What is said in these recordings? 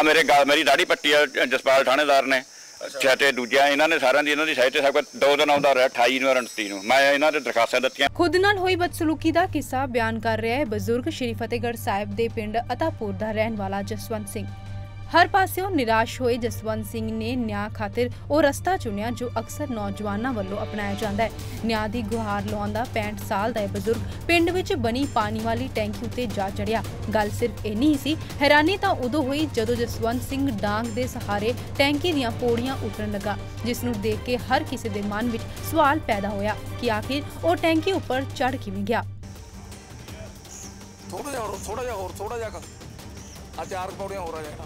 ਹਾਂ ਮੇਰੇ ਗਾ ਮੇਰੀ ਦਾੜੀ ਪੱਟੀ ਆ ਜਸਪਾਲ ਥਾਣੇਦਾਰ ਨੇ। ਅੱਛਾ। ਤੇ ਦੂਜਾ ਇਹਨਾਂ ਨੇ ਸਾਰਿਆਂ ਦੀ ਇਹਨਾਂ ਦੀ ਸਹਾਇਤਾ ਸਭ ਕੁਛ ਦੋ ਦਿਨ ਆਉਂਦਾ ਰਿਹਾ 28 ਨੂੰ ਔਰ 29 ਨੂੰ। ਮੈਂ ਇਹਨਾਂ ਦੇ ਦਰਖਾਸਤਾਂ ਦਿੱਤੀਆਂ। ਖੁਦ ਨਾਲ ਹੋਈ ਬਦਸਲੂਕੀ ਦਾ ਕਿੱਸਾ ਬਿਆਨ ਕਰ ਰਿਹਾ ਹੈ ਬਜ਼ੁਰਗ ਸ਼੍ਰੀ ਫਤਿਹਗੜ੍ਹ ਸਾਹਿਬ ਦੇ ਪਿੰਡ ਅਤਾਪੁਰ ਦਾ ਰਹਿਣ ਵਾਲਾ ਜਸਵੰਤ ਸਿੰਘ। ਹਰ ਪਾਸਿਓਂ ਨਿਰਾਸ਼ ਹੋਏ ਜਸਵੰਤ ਸਿੰਘ ਨੇ ਨਿਆਂ ਖਾਤਰ ਉਹ ਰਸਤਾ ਚੁਣਿਆ ਜੋ ਅਕਸਰ ਨੌਜਵਾਨਾਂ ਵੱਲੋਂ ਅਪਣਾਇਆ ਜਾਂਦਾ ਹੈ। ਨਿਆਂ ਦੀ ਗੁਹਾਰ ਲਾਉਂਦਾ 65 ਸਾਲ ਦਾ ਇਹ ਬਜ਼ੁਰਗ ਪਿੰਡ ਵਿੱਚ ਬਣੀ ਪਾਣੀ ਵਾਲੀ ਟੈਂਕੀ ਉੱਤੇ ਜਾ ਚੜਿਆ। ਗੱਲ ਸਿਰਫ ਇੰਨੀ ਹੀ ਸੀ, ਹੈਰਾਨੀ ਤਾਂ ਉਦੋਂ ਹੋਈ ਜਦੋਂ ਜਸਵੰਤ ਸਿੰਘ ਡਾਂਗ ਦੇ ਸਹਾਰੇ ਟੈਂਕੀ ਦੀਆਂ ਪੌੜੀਆਂ ਉਤਰਨ ਲੱਗਾ, ਜਿਸ ਨੂੰ ਦੇਖ ਕੇ ਹਰ ਕਿਸੇ ਦੇ ਮਨ ਵਿੱਚ ਸਵਾਲ ਪੈਦਾ ਹੋਇਆ ਕਿ ਆਖਿਰ ਉਹ ਟੈਂਕੀ ਉੱਪਰ ਚੜ ਕਿਵੇਂ ਗਿਆ। ਥੋੜਾ ਜਿਹਾ ਹੋਰ ਥੋੜਾ ਜਿਹਾ ਹੋਰ ਥੋੜਾ ਜਿਹਾ ਆ ਚਾਰ ਪੌੜੀਆਂ ਹੋਰ ਆ ਜਾਣਾ।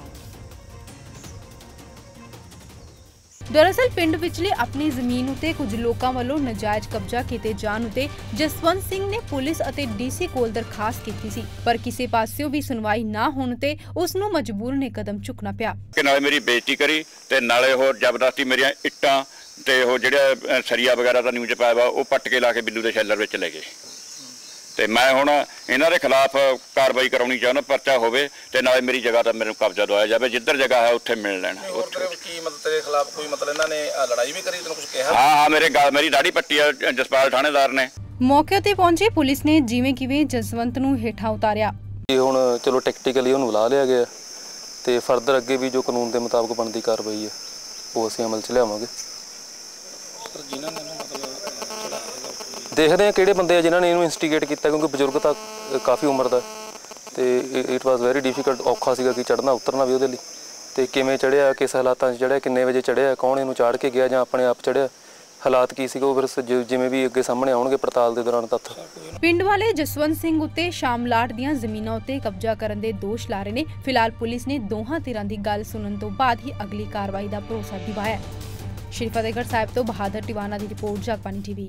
ਦਰਅਸਲ ਪਿੰਡ ਵਿਚਲੇ ਆਪਣੀ ਜ਼ਮੀਨ ਉਤੇ ਕੁਝ ਲੋਕਾਂ ਵੱਲੋਂ ਨਜਾਇਜ਼ ਕਬਜ਼ਾ ਕੀਤੇ ਜਾਣ ਉਤੇ ਜਸਵੰਤ ਸਿੰਘ ਨੇ ਪੁਲਿਸ ਅਤੇ ਡੀਸੀ ਕੋਲ ਦਰਖਾਸਤ ਕੀਤੀ ਸੀ, ਪਰ ਕਿਸੇ ਪਾਸਿਓਂ ਵੀ ਸੁਣਵਾਈ ਨਾ ਹੋਣ ਤੇ ਉਸ ਨੂੰ ਮਜਬੂਰ ਨੇ ਕਦਮ ਚੁੱਕਣਾ ਪਿਆ। ਕਿ ਨਾਲੇ ਮੇਰੀ ਬੇਇੱਜ਼ਤੀ ਕਰੀ ਤੇ ਨਾਲੇ ਹੋਰ ਜ਼ਬਰਦਸਤੀ ਮੇਰੀਆਂ ਇੱਟਾਂ ਤੇ ਉਹ ਜਿਹੜਾ ਸਰੀਆ ਵਗੈਰਾ ਦਾ ਨਿਊਜ਼ ਪਾਇਆ ਉਹ ਪੱਟ ਕੇ ਲਾ ਕੇ ਬਿੱਲੂ ਦੇ ਸ਼ੈਲਰ ਵਿੱਚ ਲੈ ਗਏ। ਤੇ ਮੈਂ ਹੁਣ ਇਹਨਾਂ ਦੇ ਖਿਲਾਫ ਕਾਰਵਾਈ ਕਰਾਉਣੀ ਚਾਹੁੰਦਾ ਪਰਚਾ ਹੋਵੇ ਤੇ ਨਾਲੇ ਮੇਰੀ ਜਗ੍ਹਾ ਤਾਂ ਮੈਨੂੰ ਕਬਜ਼ਾ ਦਵਾਇਆ ਜਾਵੇ ਜਿੱਧਰ ਜਗ੍ਹਾ ਹੈ ਉੱਥੇ ਮਿਲ ਲੈਣ। ਕੀ ਮਤਲਬ ਤੇਰੇ ਖਿਲਾਫ ਕੋਈ ਮਤਲਬ ਇਹਨਾਂ ਨੇ ਲੜਾਈ ਵੀ ਕਰੀ ਤੈਨੂੰ ਕੁਝ ਕਿਹਾ? ਹਾਂ ਹਾਂ ਮੇਰੇ ਗਾ ਮੇਰੀ ਦਾੜੀ ਪੱਟੀ ਆ ਜਸਪਾਲ ਥਾਣੇਦਾਰ ਨੇ। ਮੌਕੇ ਤੇ ਪਹੁੰਚੀ ਪੁਲਿਸ ਨੇ ਜਿਵੇਂ ਕਿਵੇਂ ਜਸਵੰਤ ਨੂੰ ਹੇਠਾਂ ਉਤਾਰਿਆ। ਇਹ ਹੁਣ ਚਲੋ ਟੈਕਟੀਕਲੀ ਉਹਨੂੰ ਬੁਲਾ ਲਿਆ ਗਿਆ ਤੇ ਫਰਦਰ ਅੱਗੇ ਵੀ ਜੋ ਕਾਨੂੰਨ ਦੇ ਮੁਤਾਬਕ ਬਣਦੀ ਕਾਰਵਾਈ ਹੈ ਉਹ ਅਸੀਂ ਅਮਲ 'ਚ ਲਿਆਵਾਂਗੇ। ਜਿਨ੍ਹਾਂ ਨੇ ਮਤਲਬ ਦੇਖਦੇ ਆ ਕਿਹੜੇ ਬੰਦੇ ਆ ਜਿਨ੍ਹਾਂ ਨੇ ਇਹਨੂੰ ਇਨਸਟੀਗੇਟ ਕੀਤਾ, ਕਿਉਂਕਿ ਬਜ਼ੁਰਗ ਤਾਂ ਕਾਫੀ ਉਮਰ ਦਾ ਤੇ ਇਟ ਵਾਸ ਵੈਰੀ ਡਿਫਿਕਲਟ ਔਖਾ ਸੀਗਾ ਕਿ ਚੜਨਾ ਉਤਰਨਾ ਵੀ ਉਹਦੇ ਲਈ। ਤੇ ਕਿਵੇਂ ਚੜਿਆ ਕਿਸ ਹਾਲਾਤਾਂ 'ਚ ਚੜਿਆ ਕਿੰਨੇ ਵਜੇ ਚੜਿਆ ਕੌਣ ਇਹਨੂੰ ਚਾੜ ਕੇ ਗਿਆ ਜਾਂ ਆਪਣੇ ਆਪ ਚੜਿਆ ਹਾਲਾਤ ਕੀ ਸੀਗਾ, ਉਹ ਫਿਰ ਜਿਵੇਂ ਵੀ ਅੱਗੇ ਸਾਹਮਣੇ ਆਉਣਗੇ ਪੜਤਾਲ ਦੇ ਦੌਰਾਨ ਤੱਥ। ਪਿੰਡ ਵਾਲੇ ਜਸਵੰਤ ਸਿੰਘ ਉੱਤੇ ਸ਼ਾਮਲਾਟ ਦੀਆਂ ਜ਼ਮੀਨਾਂ ਉੱਤੇ ਕਬਜ਼ਾ ਕਰਨ ਦੇ ਦੋਸ਼ ਲਾ ਰਹੇ ਨੇ। ਫਿਲਹਾਲ ਪੁਲਿਸ ਨੇ ਦੋਹਾਂ ਧਿਰਾਂ ਦੀ ਗੱਲ ਸੁਣਨ ਤੋਂ ਬਾਅਦ ਹੀ ਅਗਲੀ ਕਾਰਵਾਈ ਦਾ ਭਰੋਸਾ ਦਿਵਾਇਆ ਸ਼੍ਰੀ ਫਤਿਹਗੜ੍ਹ ਸਾਹਿਬ ਤੋਂ ਬਹਾਦਰ ਟਿਵਾਣਾ ਦੀ ਰਿਪੋਰਟ ਜਗਬਾਨੀ ਟੀਵੀ।